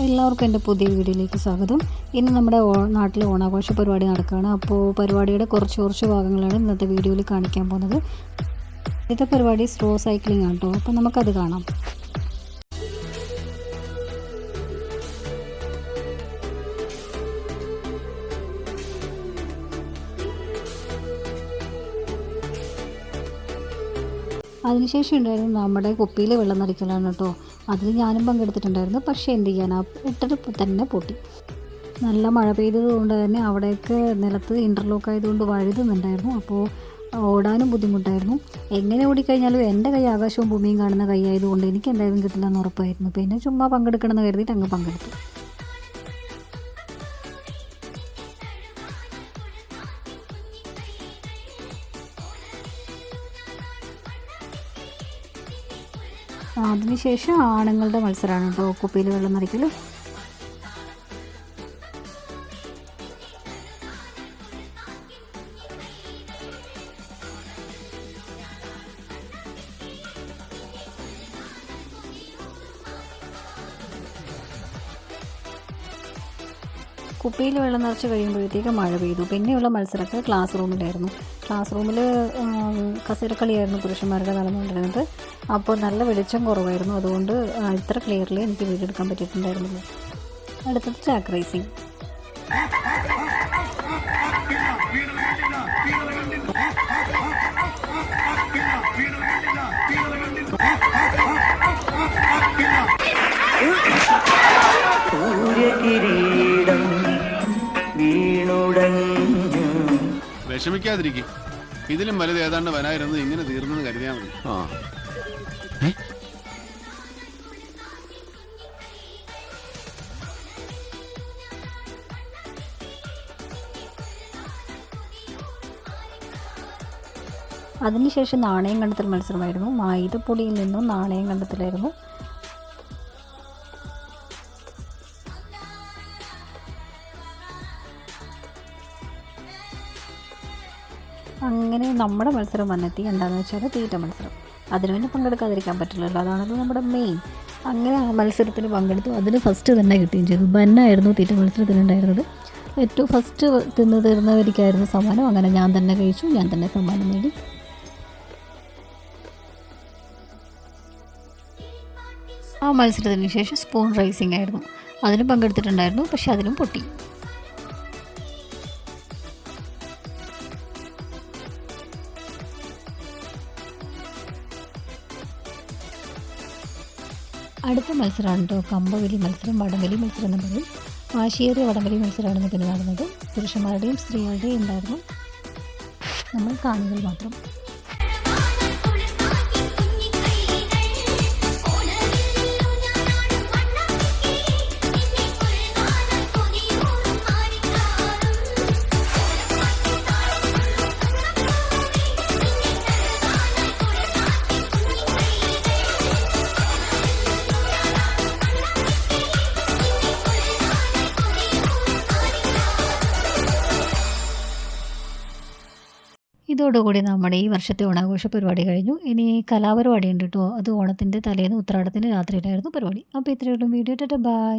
എല്ലാവർക്കും എന്റെ പുതിയ വീഡിയോയിലേക്ക് സ്വാഗതം. ഇന്ന് നമ്മുടെ നാട്ടിലെ ഓണാഘോഷ പരിപാടി നടക്കുകയാണ്. അപ്പോൾ പരിപാടിയുടെ കുറച്ച് കുറച്ച് ഭാഗങ്ങളാണ് ഇന്നത്തെ വീഡിയോയിൽ കാണിക്കാൻ പോകുന്നത്. ഇന്നത്തെ പരിപാടി സ്ലോ സൈക്ലിംഗ് ആണ് കേട്ടോ. അപ്പോൾ നമുക്കത് കാണാം. അതിനുശേഷം ഉണ്ടായിരുന്നു നമ്മുടെ കുപ്പിയിൽ വെള്ളം നിറയ്ക്കലാണ് കേട്ടോ. അതിൽ ഞാനും പങ്കെടുത്തിട്ടുണ്ടായിരുന്നു. പക്ഷേ എന്ത് ചെയ്യാനാ? ഇട്ടിട്ട് തന്നെ പൊട്ടി. നല്ല മഴ പെയ്തത് കൊണ്ട് തന്നെ അവിടെയൊക്കെ നിലത്ത് ഇന്റർലോക്ക് ആയതുകൊണ്ട് വഴുതുന്നുണ്ടായിരുന്നു. അപ്പോൾ ഓടാനും ബുദ്ധിമുട്ടായിരുന്നു. എങ്ങനെ ഓടിക്കഴിഞ്ഞാലും എന്റെ കൈ ആകാശവും ഭൂമിയും കാണുന്ന കൈ ആയതുകൊണ്ട് എനിക്ക് എന്തായാലും കിട്ടില്ല എന്ന് ഉറപ്പായിരുന്നു. പിന്നെ ചുമ്മാ പങ്കെടുക്കണമെന്ന് കരുതിയിട്ട് അങ്ങ് പങ്കെടുത്തു. അതിനുശേഷം ആണുങ്ങളുടെ മത്സരമാണ് കേട്ടോ. കുപ്പിയിൽ വെള്ളം നിറയ്ക്കൽ കുപ്പിയിൽ വെള്ളം നിറച്ച് കഴിയുമ്പോഴത്തേക്ക് മഴ പെയ്തു. പിന്നെയുള്ള മത്സരമൊക്കെ ക്ലാസ് റൂമിലായിരുന്നു ക്ലാസ് റൂമിൽ കസേരക്കളിയായിരുന്നു പുരുഷന്മാരുടെ നടന്നുകൊണ്ടിരുന്നത്. അപ്പോൾ നല്ല വെളിച്ചം കുറവായിരുന്നു. അതുകൊണ്ട് ഇത്ര ക്ലിയർലി എനിക്ക് വീഡിയോ എടുക്കാൻ പറ്റിയിട്ടുണ്ടായിരുന്നില്ല. അടുത്തത് ചാക്ക് റേസിംഗ് സൂര്യകിരീടം വിഷമിക്കാതിരിക്കും. ഇതിലും വലുത് ഏതാണ്ട് വരായിരുന്നത് ഇങ്ങനെ തീർന്നെന്ന് കരുതിയാൽ മതി. ആ. അതിനുശേഷം നാണയം കണ്ടെത്തൽ മത്സരമായിരുന്നു. മായുധപ്പൊടിയിൽ നിന്നും നാണയം കണ്ടെത്തലായിരുന്നു. അങ്ങനെ നമ്മുടെ മത്സരം വന്നെത്തി. എന്താണെന്ന് വെച്ചാൽ തീറ്റ മത്സരം. അതിന് വേണ്ടി പങ്കെടുക്കാതിരിക്കാൻ പറ്റില്ലല്ലോ. അതാണല്ലോ നമ്മുടെ മെയിൻ അങ്ങനെ ആ മത്സരത്തിന് പങ്കെടുത്തു. അതിന് ഫസ്റ്റ് തന്നെ കിട്ടുകയും ചെയ്തു. ബന്നായിരുന്നു തീറ്റ മത്സരത്തിനുണ്ടായിരുന്നത് ഏറ്റവും ഫസ്റ്റ് തിന്ന് തീർന്നവർക്കായിരുന്നു സമ്മാനം. അങ്ങനെ ഞാൻ തന്നെ കഴിച്ചു. ഞാൻ തന്നെ സമ്മാനം നേടി. ആ മത്സരത്തിന് ശേഷം സ്പൂൺ റൈസിംഗ് ആയിരുന്നു. അതിനും പങ്കെടുത്തിട്ടുണ്ടായിരുന്നു. പക്ഷെ അതിലും പൊട്ടി. അടുത്ത മത്സരമാണ് കേട്ടോ. കമ്പവലി മത്സരം വടംവലി മത്സരം എന്ന് പറയും. വാശിയേറിയ വടംവലി മത്സരമാണ് ഇതിന് നടന്നത് പുരുഷന്മാരുടെയും സ്ത്രീകളുടെയും ഉണ്ടായിരുന്നു. നമ്മൾ കാണികൾ മാത്രം. ഇതോടുകൂടി നമ്മുടെ ഈ വർഷത്തെ ഓണാഘോഷ പരിപാടി കഴിഞ്ഞു. ഇനി കലാപരിപാടി ഉണ്ട് കേട്ടോ. അത് ഓണത്തിന്റെ തലേന്ന് ഉത്രാടത്തിന്റെ രാത്രിയിലായിരുന്നു പരിപാടി. അപ്പോൾ ഇത്രയുള്ള വീഡിയോ ടാറ്റ ബൈ